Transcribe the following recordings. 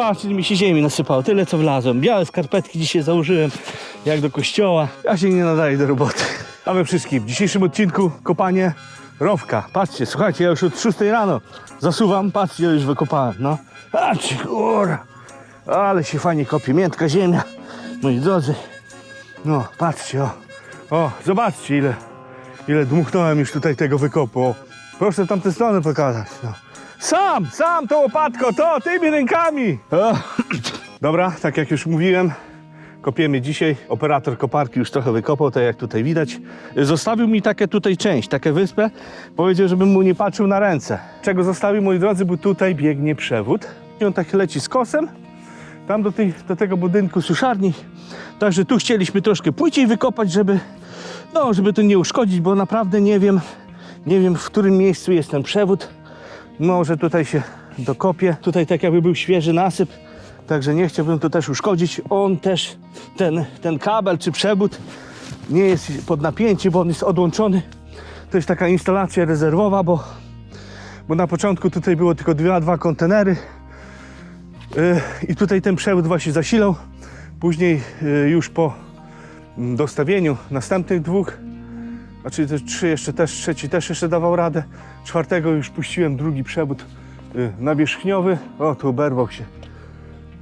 Patrz, ile mi się ziemi nasypało, tyle co wlazłem. Białe skarpetki dzisiaj założyłem, jak do kościoła. Ja się nie nadaję do roboty. A we wszystkim, w dzisiejszym odcinku kopanie rowka. Patrzcie, słuchajcie, ja już od 6 rano zasuwam, patrzcie, już wykopałem, no. Patrzcie, kurwa. Ale się fajnie kopie, miętka ziemia, moi drodzy. No, patrzcie, o. O, zobaczcie, ile, ile dmuchnąłem już tutaj tego wykopu. O, proszę tamtę stronę pokazać, no. Sam, sam to łopatko, to tymi rękami. O. Dobra, tak jak już mówiłem, kopiemy dzisiaj. Operator koparki już trochę wykopał, tak jak tutaj widać. Zostawił mi takie tutaj część, takie wyspę. Powiedział, żebym mu nie patrzył na ręce. Czego zostawił, moi drodzy, bo tutaj biegnie przewód. I on tak leci z kosem, tam do, tej, do tego budynku suszarni. Także tu chcieliśmy troszkę płyciej wykopać, żeby, no, żeby to nie uszkodzić, bo naprawdę nie wiem, nie wiem w którym miejscu jest ten przewód. Może tutaj się dokopie. Tutaj tak jakby był świeży nasyp, także nie chciałbym to też uszkodzić. On też, ten, ten kabel czy przewód nie jest pod napięciem, bo on jest odłączony. To jest taka instalacja rezerwowa, bo, bo na początku tutaj było tylko dwa, dwa kontenery. Yy, I tutaj ten przewód właśnie zasilał. Później yy, już po mm, dostawieniu następnych dwóch, znaczy te trzy jeszcze też, trzeci też jeszcze dawał radę. Czwartego już puściłem drugi przewód yy, nawierzchniowy. O, tu oberwał się.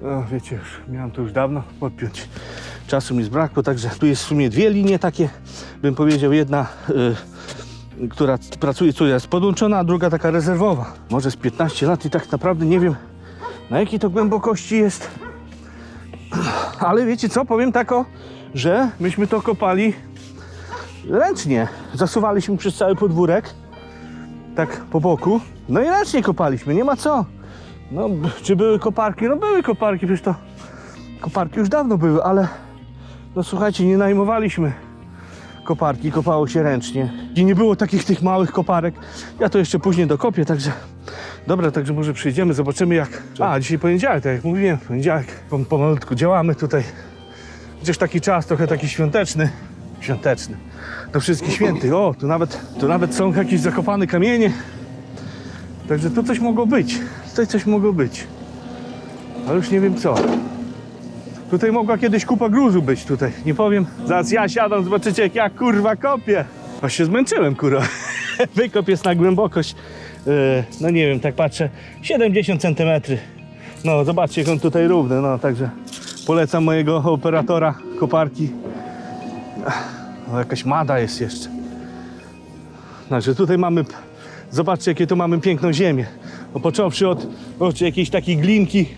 O, wiecie, już miałem to już dawno podpiąć. Czasu mi zbrakło, także tu jest w sumie dwie linie takie, bym powiedział, jedna, yy, która pracuje, co jest podłączona, a druga taka rezerwowa. Może z 15 lat i tak naprawdę nie wiem, na jakiej to głębokości jest. Ale wiecie co, powiem tako, że myśmy to kopali ręcznie. Zasuwaliśmy przez cały podwórek, tak po boku. No i ręcznie kopaliśmy, nie ma co. No, czy były koparki? No były koparki, przecież to koparki już dawno były, ale no słuchajcie, nie najmowaliśmy koparki, kopało się ręcznie. I nie było takich tych małych koparek. Ja to jeszcze później dokopię, także dobra, także może przyjdziemy, zobaczymy jak... A, dzisiaj poniedziałek, tak jak mówiłem, poniedziałek, pom- pomalutku działamy tutaj. Gdzieś taki czas trochę taki świąteczny. Świąteczny. Do wszystkich świętych. O, tu nawet, tu nawet są jakieś zakopane kamienie. Także tu coś mogło być. Tutaj coś mogło być. Ale już nie wiem co. Tutaj mogła kiedyś kupa gruzu być tutaj. Nie powiem. Zaraz ja siadam, zobaczycie jak ja kurwa kopię. Aż się zmęczyłem kurwa. Wykop jest na głębokość. e, no nie wiem, tak patrzę. 70 cm. No zobaczcie jak on tutaj równy. No także polecam mojego operatora koparki. No, jakaś mada jest jeszcze. Także tutaj mamy, zobaczcie jakie tu mamy piękną ziemię. No, począwszy od, od jakiejś takiej glinki,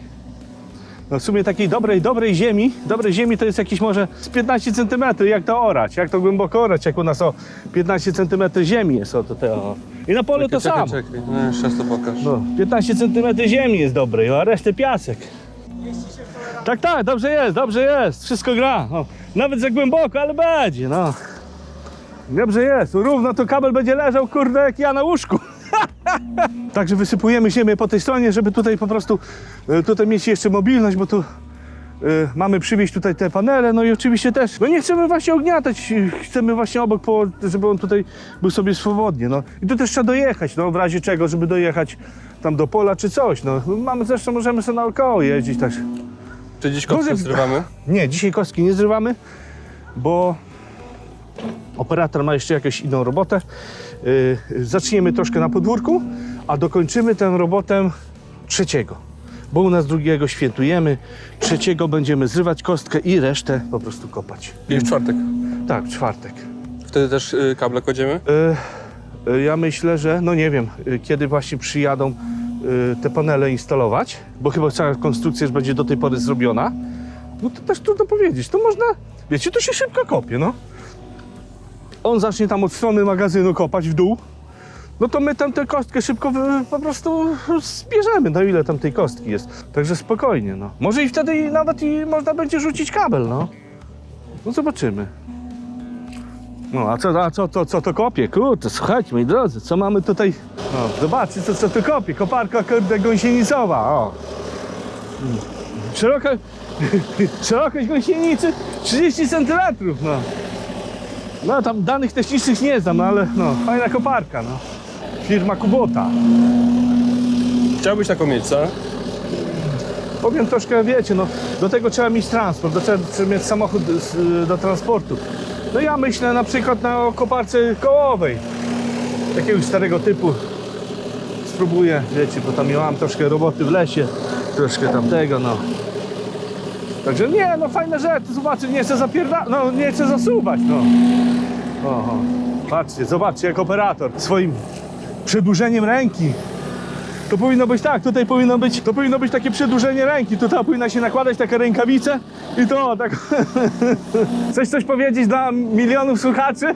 no w sumie takiej dobrej, dobrej ziemi, dobrej ziemi to jest jakieś może z 15 cm, jak to orać, jak to głęboko orać, jak u nas o 15 cm ziemi jest o to te, o. I na polu to czekaj, samo. Czekaj, no jeszcze to pokaż. No, 15 cm ziemi jest dobrej, a resztę piasek. Tak, tak, dobrze jest, dobrze jest, wszystko gra. O, nawet za głęboko, ale będzie, no. Dobrze jest, równo to kabel będzie leżał, kurde, jak ja na łóżku. Także wysypujemy ziemię po tej stronie, żeby tutaj po prostu, e, tutaj mieć jeszcze mobilność, bo tu e, mamy przywieźć tutaj te panele, no i oczywiście też, no nie chcemy właśnie ogniatać, chcemy właśnie obok, po, żeby on tutaj był sobie swobodnie, no. I tu też trzeba dojechać, no w razie czego, żeby dojechać tam do pola czy coś, no. Mamy zresztą, możemy sobie naokoło jeździć, tak. Czy dziś kostkę Może- zrywamy? Nie, dzisiaj kostki nie zrywamy, bo operator ma jeszcze jakąś inną robotę. Yy, zaczniemy troszkę na podwórku, a dokończymy tę robotę trzeciego. Bo u nas drugiego świętujemy, trzeciego będziemy zrywać kostkę i resztę po prostu kopać. I w czwartek. Tak, w czwartek. Wtedy też y, kable kładziemy? Yy, ja myślę, że no nie wiem, yy, kiedy właśnie przyjadą yy, te panele instalować, bo chyba cała konstrukcja już będzie do tej pory zrobiona. No to też trudno powiedzieć. To można, wiecie, to się szybko kopie, no. On zacznie tam od strony magazynu kopać w dół, no to my tam tę kostkę szybko po prostu zbierzemy, no ile tam tej kostki jest. Także spokojnie, no. Może i wtedy nawet i można będzie rzucić kabel, no. No zobaczymy. No, a co, a co, co, co to kopie? Kurczę, słuchajcie, moi drodzy, co mamy tutaj? No, zobaczcie, co, co to kopie. Koparka, kurde, gąsienicowa, o. Szeroka, szerokość gąsienicy 30 cm, no. No, tam danych technicznych nie znam, no, ale no, fajna koparka, no. Firma Kubota. Chciałbyś taką mieć, co? powiem troszkę, wiecie, no do tego trzeba mieć transport, do, trzeba, mieć samochód do transportu. No ja myślę na przykład na koparce kołowej, jakiegoś starego typu. Spróbuję, wiecie, bo tam miałam troszkę roboty w lesie, troszkę tamtego, no. Także nie, no fajne rzeczy, zobaczcie, nie chcę zapierda... no nie chcę zasuwać, no. Oho. Patrzcie, zobaczcie, jak operator swoim przedłużeniem ręki. To powinno być tak, tutaj powinno być, to powinno być takie przedłużenie ręki. Tutaj powinna się nakładać taka rękawice i to tak. Chcesz coś powiedzieć dla milionów słuchaczy?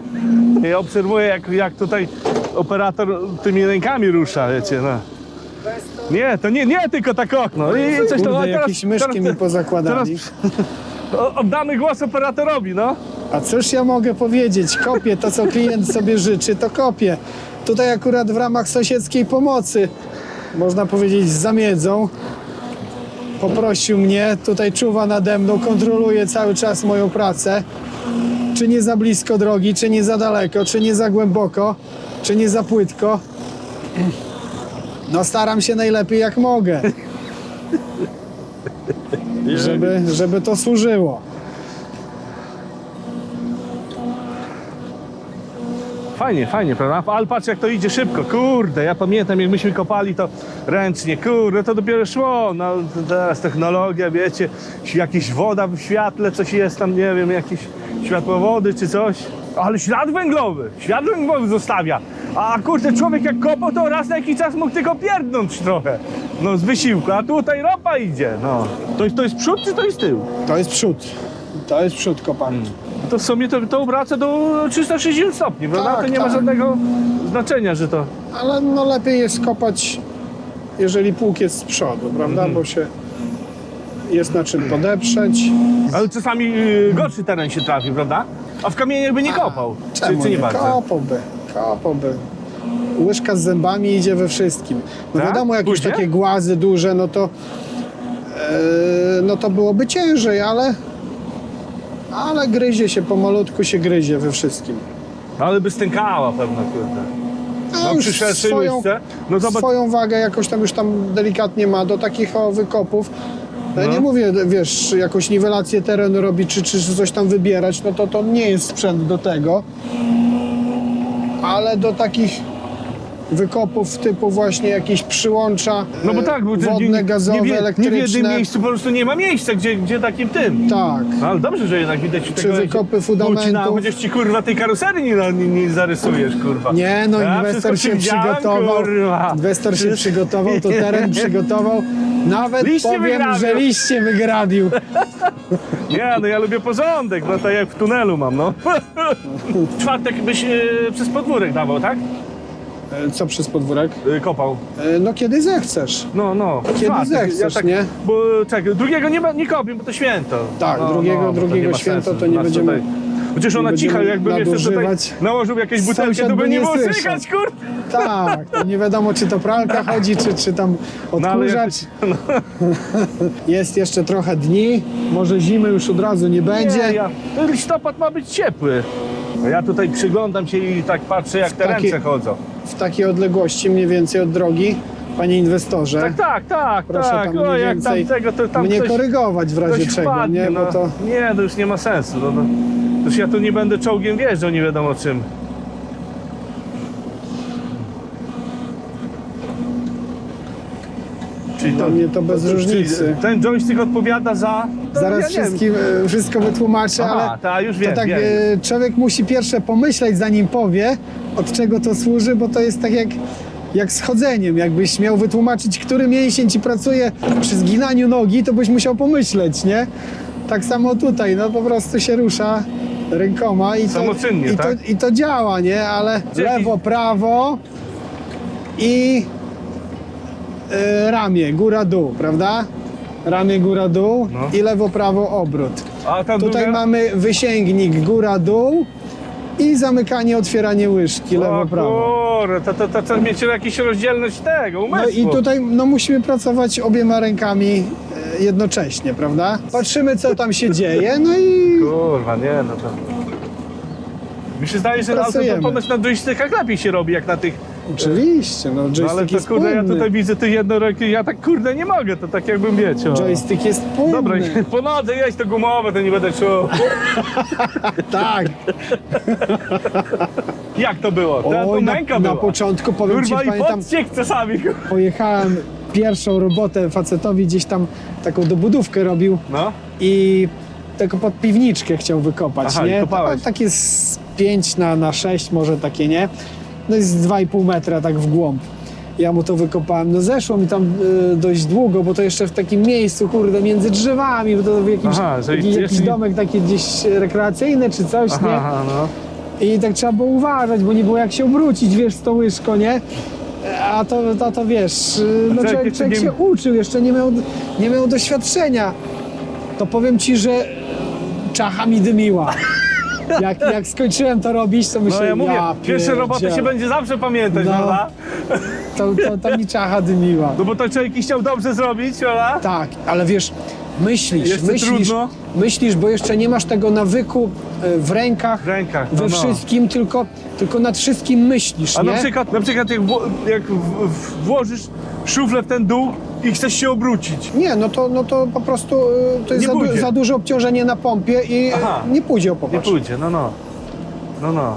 Ja obserwuję, jak, jak tutaj operator tymi rękami rusza, wiecie, no. Nie, to nie, nie tylko tak okno. I coś Kurde, to, a jakieś myszki mi pozakładali. Teraz o- oddamy głos operatorowi, no. A cóż ja mogę powiedzieć? Kopię to, co klient sobie życzy, to kopię. Tutaj akurat w ramach sąsiedzkiej pomocy, można powiedzieć z zamiedzą, poprosił mnie, tutaj czuwa nade mną, kontroluje cały czas moją pracę. Czy nie za blisko drogi, czy nie za daleko, czy nie za głęboko, czy nie za płytko. No staram się najlepiej jak mogę, żeby, żeby to służyło. Fajnie, fajnie, prawda? Ale patrz jak to idzie szybko, kurde, ja pamiętam jak myśmy kopali to ręcznie, kurde, to dopiero szło, no teraz technologia, wiecie, jakieś woda w świetle, coś jest tam, nie wiem, jakieś światłowody czy coś, ale ślad węglowy, ślad węglowy zostawia, a kurde, człowiek jak kopał, to raz na jakiś czas mógł tylko pierdnąć trochę, no z wysiłku, a tutaj ropa idzie, no. To jest, to jest przód czy to jest tył? To jest przód. To jest przód kopany. To w sumie to, to obraca do 360 stopni, prawda? Tak, to nie ma tak. żadnego znaczenia, że to... Ale no lepiej jest kopać, jeżeli pług jest z przodu, prawda? Mhm. Bo się jest na czym podeprzeć. Ale czasami y, gorszy teren się trafi, prawda? A w kamieniach by nie kopał. Czemu czy, czy nie, nie? bardzo? Kopałby, kopałby. Łyżka z zębami idzie we wszystkim. No Tak? wiadomo, jakieś Pójdzie? takie głazy duże, no to e, no to byłoby ciężej, ale ale gryzie się, pomalutku się gryzie we wszystkim. Ale by stękała pewno, kurde. A No już przy szerszej swoją, łyżce, no zobacz, swoją wagę jakoś tam już tam delikatnie ma do takich o, wykopów. Ja No. nie mówię, wiesz, jakąś niwelację terenu robić, czy, czy coś tam wybierać, no to to nie jest sprzęt do tego. Ale do takich wykopów typu właśnie jakieś przyłącza no bo e, tak, bo wodne, nie, gazowe, nie, nie w elektryczne. jednym miejscu po prostu nie ma miejsca, gdzie, gdzie takim tym. Tak. No ale dobrze, że jednak widać Czy wykopy fundamentu. fundamentów. chociaż ci kurwa tej karoserii nie, nie, nie zarysujesz, kurwa. Nie, no Ja inwestor wszystko się przygotował. kurwa. Inwestor się przygotował, to teren przygotował. Nawet Liście powiem, wygrabił. że liście wygrabił. Nie, no ja lubię porządek, no tak jak w tunelu mam, no. Czwartek byś e, przez podwórek dawał, tak? E, Co przez podwórek? E, kopał. E, No kiedy zechcesz. No, no. Kiedy czwartek. zechcesz, tak, nie? Bo czekaj, drugiego nie, ma- nie kopię, bo to święto. Tak, no, drugiego- bo drugiego ma święto to nie nas będziemy-. Chociaż ona nie cicha, będziemy jakbym jeszcze tutaj nadużywać. nałożył jakieś butelki, Sąsiad to by by nie nie było słyszał. słychać. Tak, to nie wiadomo czy to pralka chodzi, czy, czy tam No, ale odkurzacz. jakoś- Jest jeszcze trochę dni, może zimy już od razu nie będzie. Nie, ja, ten listopad ma być ciepły. A Ja tutaj przyglądam się i tak patrzę, jak te Takie- ręce chodzą. W takiej odległości mniej więcej od drogi, panie inwestorze. Tak, tak, tak, Proszę tak. tam mniej jak tam więcej tego, to tam mnie ktoś... korygować w razie Ktoś czego, wpadnie, nie? no. Bo to Nie, to już nie ma sensu. No, no. Już ja tu nie będę czołgiem wjeżdżał, nie wiadomo czym. Czyli Dla mnie to bez różnicy. Ten joystick odpowiada za... to zaraz ja nie wiem. wszystkim, e, wszystko wytłumaczę, Aha, ale ta, już to wiem, tak wiem. e, człowiek musi pierwsze pomyśleć zanim powie, od czego to służy, bo to jest tak jak, jak z chodzeniem. Jakbyś miał wytłumaczyć, który mięsień ci pracuje przy zginaniu nogi, to byś musiał pomyśleć, nie? Tak samo tutaj, no po prostu się rusza rękoma i to, Samoczynnie, i, tak? to, i to działa, nie? Ale lewo, prawo i e, ramię, góra, dół, prawda? Ramię, góra, dół No. i lewo, prawo, obrót. A tam Tutaj druga... mamy wysięgnik góra, dół i zamykanie, otwieranie łyżki lewo, O prawo. kurde, to, to, to trzeba mieć jakąś rozdzielność tego, umysłu. No i tutaj no, musimy pracować obiema rękami e, jednocześnie, prawda? Patrzymy, co tam się dzieje, no i Kurwa, nie, no to... Mi się zdaje, że to Pracujemy. ponoć na joystickach lepiej się robi, jak na tych Oczywiście, no joystick No ale to jest kurde, ja płynny. tutaj widzę tych jednoręki, ja tak kurde nie mogę, to tak jakbym wiecie. o. Joystick jest płynny. Dobra, po nodze jeść to gumowe, to nie będę czuł. Tak. Jak to było? To Oj, na, męka na była. początku powiem Kurwa ci, i pamiętam, czasami. pojechałem pierwszą robotę facetowi gdzieś tam taką dobudówkę robił No, i tylko pod piwniczkę chciał wykopać, Aha, nie? Ta- Takie z 5 na, na 6 może takie, nie? No jest 2,5 metra tak w głąb. Ja mu to wykopałem. No zeszło mi tam y, dość długo, bo to jeszcze w takim miejscu, kurde, między drzewami, bo to w jakimś, Aha, że jakiś, domek taki gdzieś rekreacyjny czy coś, nie? aha, no. I tak trzeba było uważać, bo nie było jak się obrócić, wiesz, z tą łyżką, nie? A to, to, to wiesz, y, no człowiek człowiek, jeszcze człowiek nie- się uczył, jeszcze nie miał, nie miał doświadczenia. To powiem ci, że czacha mi dymiła. Jak, jak skończyłem to robić, to No myślę, ja mówię, pierwsze roboty się będzie zawsze pamiętać, No. prawda? To, to, to mi czacha dymiła. No bo to człowiek chciał dobrze zrobić, prawda? Tak, ale wiesz, myślisz, Jeszcze myślisz, trudno. myślisz, bo jeszcze nie masz tego nawyku e, w rękach, W rękach, no, we no. wszystkim, tylko, tylko nad wszystkim myślisz, A nie? na przykład, na przykład jak, wło- jak w, w, włożysz szuflę w ten dół i chcesz się obrócić. Nie, no to, no to po prostu y, to jest Nie za, du- pójdzie. za duże obciążenie na pompie i y, Aha. nie pójdzie o Nie popatrz. pójdzie, no no. No no.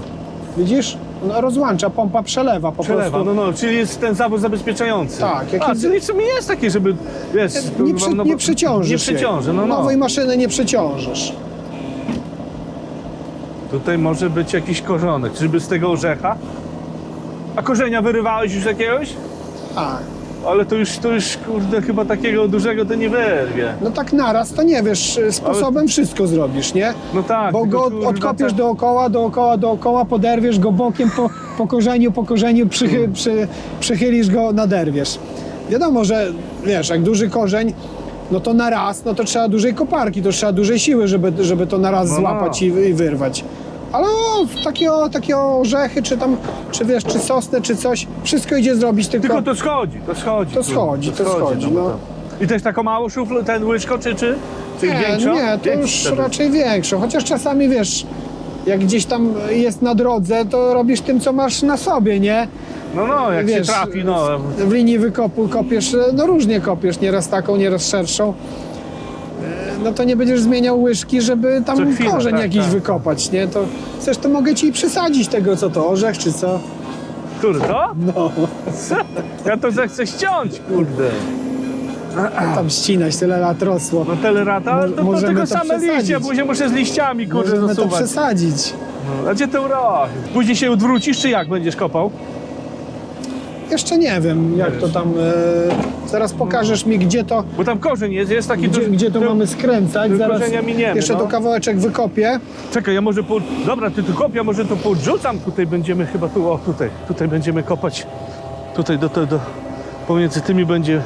Widzisz? No, rozłącza, pompa przelewa po Przelewa, prostu. no no, czyli jest ten zawór zabezpieczający. Tak, jak A, jest- czyli w sumie jest taki, żeby, wiesz... Nie, przy, no bo- nie przeciążysz Nie jej. no no. Nowej maszyny nie przeciążysz. Tutaj może być jakiś korzonek, żeby z tego orzecha. A korzenia wyrywałeś już jakiegoś? A, Ale to już, to już, kurde, chyba takiego dużego to nie wyrwie. no tak naraz to nie wiesz, y, sposobem wszystko zrobisz, nie? No tak. Bo tylko, go kurwa, odkopiesz tak- dookoła, dookoła, dookoła, poderwiesz go bokiem po, po korzeniu, po korzeniu, przychy, przy, przychylisz go, naderwiesz. Wiadomo, że wiesz, jak duży korzeń, no to na raz, no to trzeba dużej koparki, to trzeba dużej siły, żeby, żeby to na raz No, no. złapać i, i wyrwać. Ale o, takie, o, takie orzechy, czy tam, czy wiesz, czy sosnę, czy coś, wszystko idzie zrobić, tylko, Tylko to schodzi, to schodzi. To schodzi, to schodzi, no. to- I też taką małą szuflę, ten łyżko, czy, czy, czy nie, większą? nie, to Większą już wtedy. raczej większą, chociaż czasami wiesz, jak gdzieś tam jest na drodze, to robisz tym, co masz na sobie, nie? No, no, jak Wiesz, się trafi, no. W linii wykopu kopiesz, no różnie kopiesz, nieraz taką, nieraz szerszą. E, No to nie będziesz zmieniał łyżki, żeby Co tam chwilę, korzeń tak, jakiś tak. wykopać, nie? To chcesz, to mogę ci przysadzić tego, co to, orzech czy co? Który to? No, Ja to zechcę ściąć, kurde. tam ścinać, tyle lat rosło. No telerata, Mo- to, to możemy tylko to same przesadzić. liście, później muszę z liściami, kurde, Możemy to zasuwać. przesadzić. No, a gdzie to urośnie? Później się odwrócisz, czy jak będziesz kopał? Jeszcze nie wiem, jak to tam... E, zaraz pokażesz mi, gdzie to, Bo tam korzeń jest, jest taki gdzie, duży- gdzie to mamy skręcać. Zaraz korzenia miniemy, jeszcze no. to kawałeczek wykopię. Czekaj, ja może po... Dobra, ty tu kop, ja może to podrzucam. Tutaj będziemy chyba tu, o tutaj, tutaj będziemy kopać. Tutaj do, do, do pomiędzy tymi będzie e,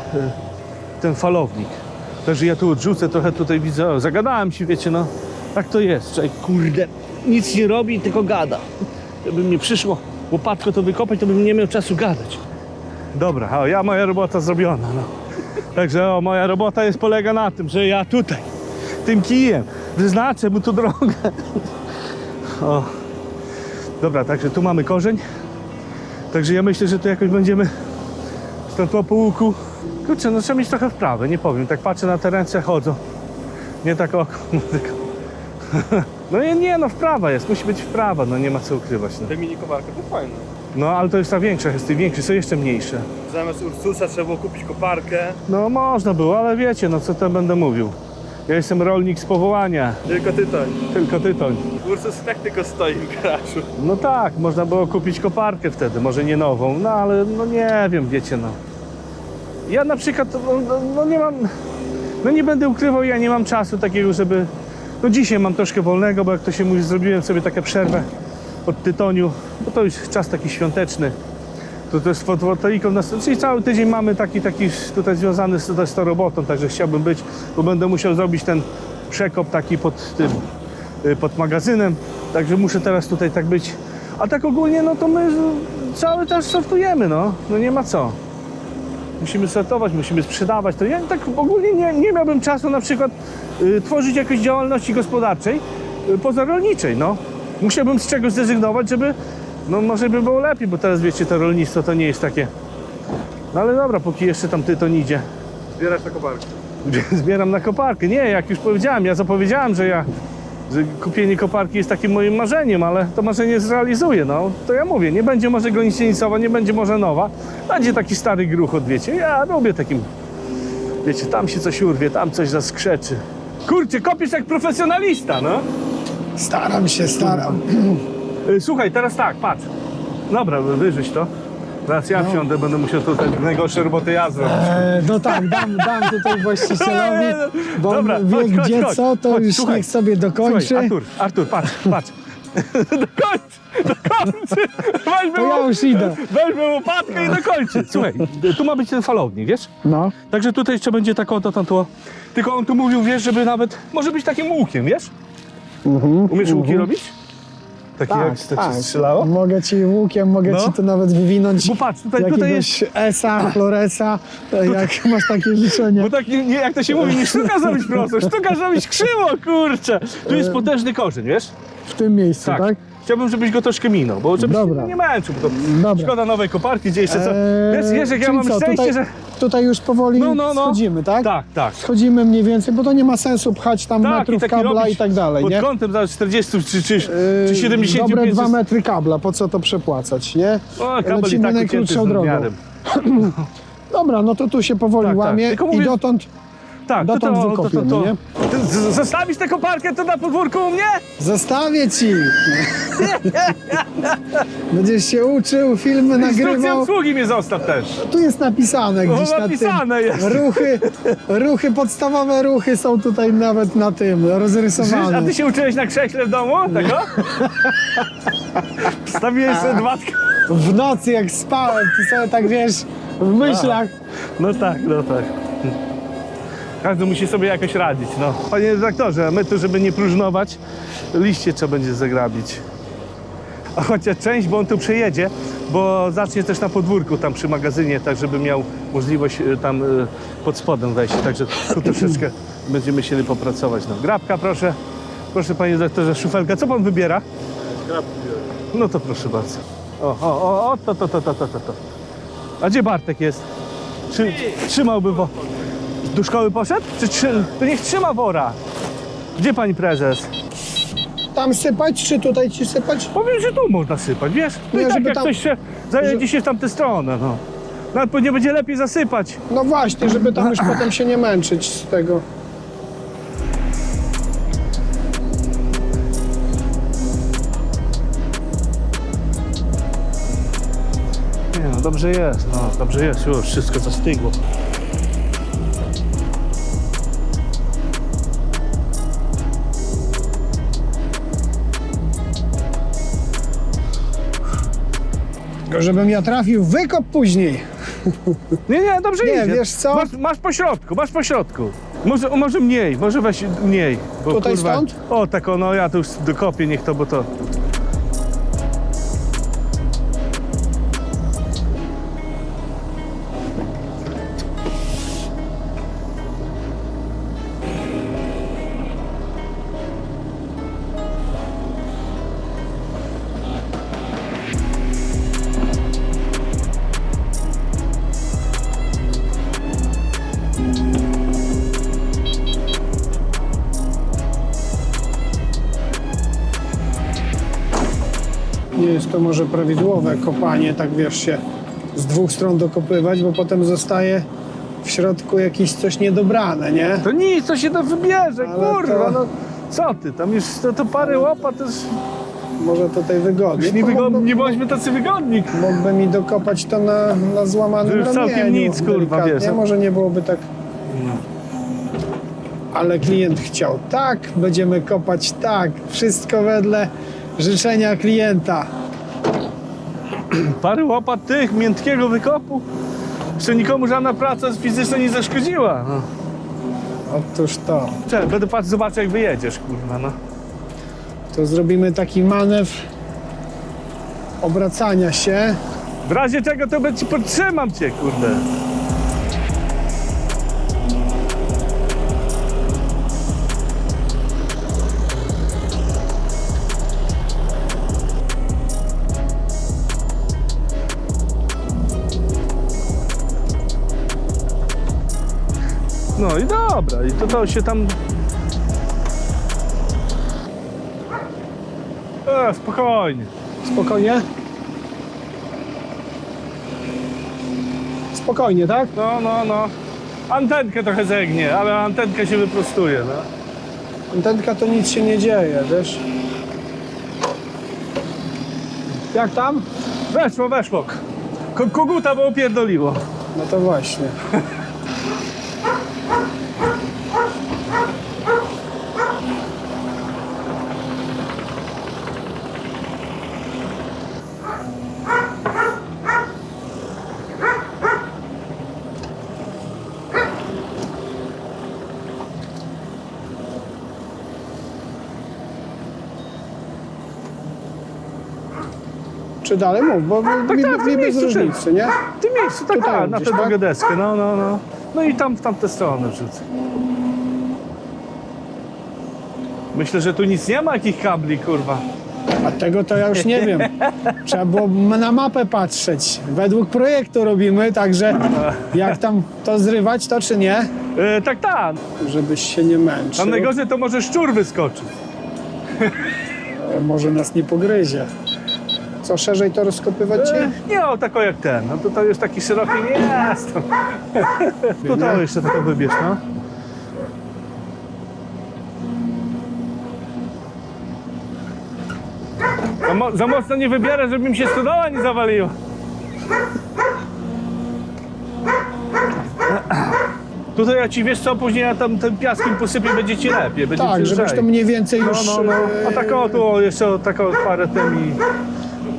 ten falownik. Także ja tu odrzucę trochę tutaj widzę. O, zagadałem ci, wiecie, no. Tak to jest. Czekaj, kurde, nic nie robi, tylko gada. Gdyby mi przyszło łopatko to wykopać, to bym nie miał czasu gadać. Dobra, o, ja moja robota zrobiona, no. Także o, moja robota jest polega na tym, że ja tutaj, tym kijem, wyznaczę mu tu drogę. O. Dobra, także tu mamy korzeń. Także ja myślę, że tu jakoś będziemy stąd po łuku. Kurczę, no trzeba mieć trochę wprawę, nie powiem. Tak patrzę na te ręce chodzą. Nie tak oko, no tylko. No nie, nie, no wprawa jest, musi być wprawa, no nie ma co ukrywać. No, Te mini koparki to fajne. No ale to jest ta większa, jest tej większy, są jeszcze mniejsze. Zamiast Ursusa trzeba było kupić koparkę. No można było, ale wiecie, no co tam będę mówił. Ja jestem rolnik z powołania, Tylko tytoń. tylko tytoń. Ursus i tak tylko stoi w garażu. No tak, można było kupić koparkę wtedy, może nie nową, no ale no nie wiem, wiecie no. Ja na przykład, no, no, no nie mam, no nie będę ukrywał, ja nie mam czasu takiego, żeby, no dzisiaj mam troszkę wolnego, bo jak to się mówi, zrobiłem sobie taką przerwę od tytoniu, bo to już czas taki świąteczny. To, jest z fotowoltaiką, czyli cały tydzień mamy taki, taki tutaj związany z, z tą robotą, także chciałbym być, bo będę musiał zrobić ten przekop taki pod tym, y, pod magazynem, także muszę teraz tutaj tak być. A tak ogólnie, no to my cały czas sortujemy, no, no nie ma co. Musimy sortować, musimy sprzedawać. To ja tak ogólnie nie, nie miałbym czasu na przykład y, tworzyć jakiejś działalności gospodarczej y, pozarolniczej, no. Musiałbym z czegoś zrezygnować, żeby No może by było lepiej, bo teraz wiecie, to rolnictwo to nie jest takie. No ale dobra, póki jeszcze tam tytoń idzie. Zbierać na koparkę. Zbieram na koparkę. Nie, jak już powiedziałem, ja zapowiedziałem, że ja że kupienie koparki jest takim moim marzeniem, ale to marzenie zrealizuję, no. To ja mówię, nie będzie może gąsienicowa, nie będzie może nowa. Będzie taki stary gruchot, wiecie. Ja lubię takim, wiecie, tam się coś urwie, tam coś zaskrzeczy. Kurczę, kopiesz jak profesjonalista, no. Staram się, staram. Y, Słuchaj, teraz tak, patrz. Dobra, wyżyć to. Teraz ja wsiądę, będę musiał tutaj najgorsze roboty ja zrobić. E, no tak, dam, dam tutaj właścicielowi, bo Dobra, on wie chodź, chodź, gdzie chodź. co, to Chodź, już słuchaj. niech sobie dokończy. Słuchaj, Artur, Artur, patrz, patrz. dokończ, dokończ. Weźmy, To ja już idę. weźmy łopatkę i dokończy. Słuchaj, tu ma być ten falownik, wiesz? No, Także tutaj jeszcze będzie taką, to, to, to. Tylko on tu mówił, wiesz, żeby nawet, może być takim łukiem, wiesz? Umiesz łuki robić? Takie tak, jak tak, tak. się strzelało? Mogę ci łukiem, mogę No. ci tu nawet wywinąć Bo patrz, tutaj, tutaj jest... Esa, Floresa, e, jak masz takie życzenie. Bo tak nie, nie, jak to się mówi, nie sztuka zrobić prosto, sztuka zrobić krzywo, kurczę. Tu jest potężny korzeń, wiesz? W tym miejscu, Tak. tak? Chciałbym, żebyś go troszkę minął, bo żebyś Dobra. się nie męczył, bo to Dobra. szkoda nowej koparki, gdzie jeszcze co. Eee, Wiesz, Jerzek, ja czyli mam co, szczęście, tutaj, że... Tutaj już powoli No, no, no. schodzimy, tak? Tak, tak. Schodzimy mniej więcej, bo to nie ma sensu pchać tam Tak, metrów taki kabla robić i tak dalej, Pod nie? kątem za 40 czy, czy, Yy, czy 75 Dobre dwa metry kabla, po co to przepłacać, nie? O, kabel i Lecimy tak najkrótszą drogą. Dobra, no to tu się powoli Tak, tak. łamie Tylko i mówię- dotąd Tak, to, Dotąd to, to, to, wykopiemy, to. nie? Z- Zostawisz tę koparkę tu na podwórku u mnie? zostawię ci. Będziesz się uczył, filmy nagrywał. obsługi mnie zostaw też. Tu jest napisane gdzieś na napisane tym. jest. Ruchy, ruchy, podstawowe ruchy są tutaj nawet na tym rozrysowane. a ty się uczyłeś na krześle w domu? Tego? Stawiłeś sobie dwa... W nocy jak spałem, ty sobie tak wiesz, w myślach. No tak, no tak. Każdy musi sobie jakoś radzić, no. Panie redaktorze, a my tu, żeby nie próżnować, liście trzeba będzie zagrabić. A chociaż część, bo on tu przejedzie, bo zacznie też na podwórku tam przy magazynie, tak żeby miał możliwość y, tam y, pod spodem wejść. Także tu troszeczkę będziemy chcieli popracować. No. Grabka proszę. Proszę panie redaktorze, szufelka. Co pan wybiera? No to proszę bardzo. O, o, o, o to, to, to, to, to, to. A gdzie Bartek jest? Czy, trzymałby wo... Do szkoły poszedł? Czy. To niech trzyma wora. Gdzie pani prezes? Tam sypać, czy tutaj ci sypać? Powiem, że tu można sypać, wiesz? No Nie, i tak żeby jak tam- ktoś się zajedzie się w tamtę stronę, no. Nawet pewnie będzie lepiej zasypać. No właśnie, żeby tam już potem się nie męczyć z tego. Nie no, dobrze jest, no, dobrze jest, już wszystko zastygło. Tylko żebym ja trafił, wykop później. Nie, nie, dobrze Nie, idzie. wiesz co? Masz, masz po środku, masz po środku. Może, może mniej, może weź mniej. Bo, Tutaj stąd? O, tak o, no ja tu już dokopię, niech to, bo to... to może prawidłowe kopanie, tak wiesz się z dwóch stron dokopywać, bo potem zostaje w środku jakieś coś niedobrane, nie? To nic, co się to wybierze, Ale kurwa, to- no. Co ty, tam już to, to parę łopat, to już, Może tutaj wygodnie. już nie, wygodni, nie bądźmy tacy wygodni. Mógłby mi dokopać to na, na złamanym To już całkiem ramieniu, nic, kurwa, delikatnie. wiesz. Może nie byłoby tak... Ale klient chciał tak, będziemy kopać tak. Wszystko wedle życzenia klienta. Parę łopat tych, miętkiego wykopu. Jeszcze nikomu żadna praca fizyczna nie zaszkodziła. No. Otóż to. Czekaj, będę patrz, zobaczę jak wyjedziesz, kurwa, no. To zrobimy taki manewr obracania się. W razie czego to będzie podtrzymam cię, kurde. Dobra, i to, to się tam... E, spokojnie. Spokojnie. Spokojnie, tak? No, no, no. Antenkę trochę zegnie, ale antenka się wyprostuje, no. Antenka to nic się nie dzieje, wiesz? Jak tam? Weszło, weszło. Ko koguta bo opierdoliło. No to właśnie. Czy dalej mów, bo mi, tak, w mi bez miejscu, różnicy, nie? W tym miejscu, tak, Tutaj tak na tę tak? deskę, no, no, no. No i tam w tamtę stronę wrzucę. Myślę, że tu nic nie ma, jakich kabli, kurwa. A tego to ja już nie wiem. Trzeba było na mapę patrzeć. Według projektu robimy, także jak tam to zrywać, to czy nie? E, tak, tak. Żebyś się nie męczył. Tam najgorzej to może szczur wyskoczyć. Może nas nie pogryzie. Co, szerzej to rozkopywać? E, nie, o, tako jak ten. No tutaj już taki szeroki nie jest. Tutaj jeszcze taką wybierz, no. Za, mo- za mocno nie wybierę, żeby mi się stodoła nie zawaliła. Tutaj ja ci wiesz co, później ja tam tym piaskiem posypię, będzie ci lepiej. Będzie Tak, ci żebyś lżej. to mniej więcej No, już no, no. A e, tak o, tu o, jeszcze o, tak o, parę tym i...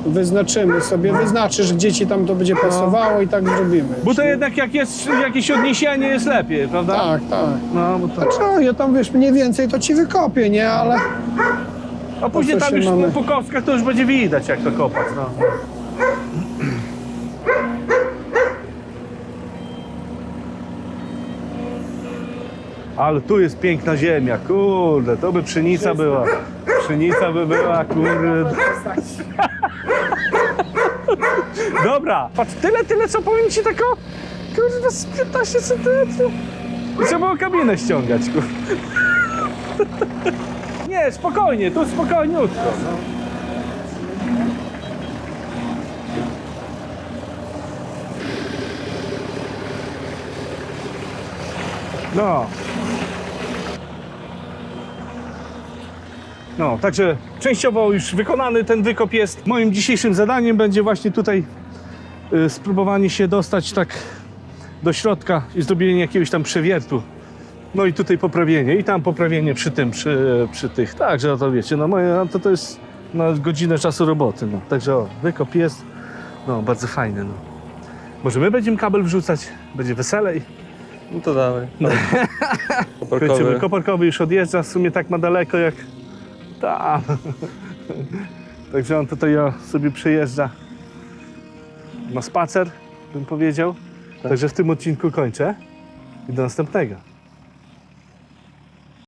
wyznaczymy sobie. Wyznaczysz, gdzie ci tam to będzie pasowało i tak zrobimy. Bo to jednak jak jest jakieś odniesienie jest lepiej, prawda? Tak, tak. No, bo to... Znaczy, ja tam wiesz, mniej więcej to ci wykopię, nie? Ale A później tam się już mamy? po kostkach to już będzie widać jak to kopać, no. Ale tu jest piękna ziemia, kurde, to by pszenica była. Pszenica by była, kurde. Dobra, patrz, tyle, tyle co powiem ci tako, kurde, z 15 centymetrów. I trzeba było kabinę ściągać, kurde. Nie, spokojnie, tu spokojniutko. No. No. Także częściowo już wykonany ten wykop jest. Moim dzisiejszym zadaniem będzie właśnie tutaj spróbowanie się dostać tak do środka i zrobienie jakiegoś tam przewiertu. No i tutaj poprawienie, i tam poprawienie przy tym, przy, przy tych. Także no to wiecie, no moje, no to, to jest na godzinę czasu roboty. No. Także o, wykop jest, no bardzo fajny. No. Może my będziemy kabel wrzucać, będzie weselej. No to dawaj. Koparkowy już odjeżdża, w sumie tak ma daleko jak tam. Także on tutaj o, sobie przejeżdża na spacer, bym powiedział. Także w tym odcinku kończę i do następnego.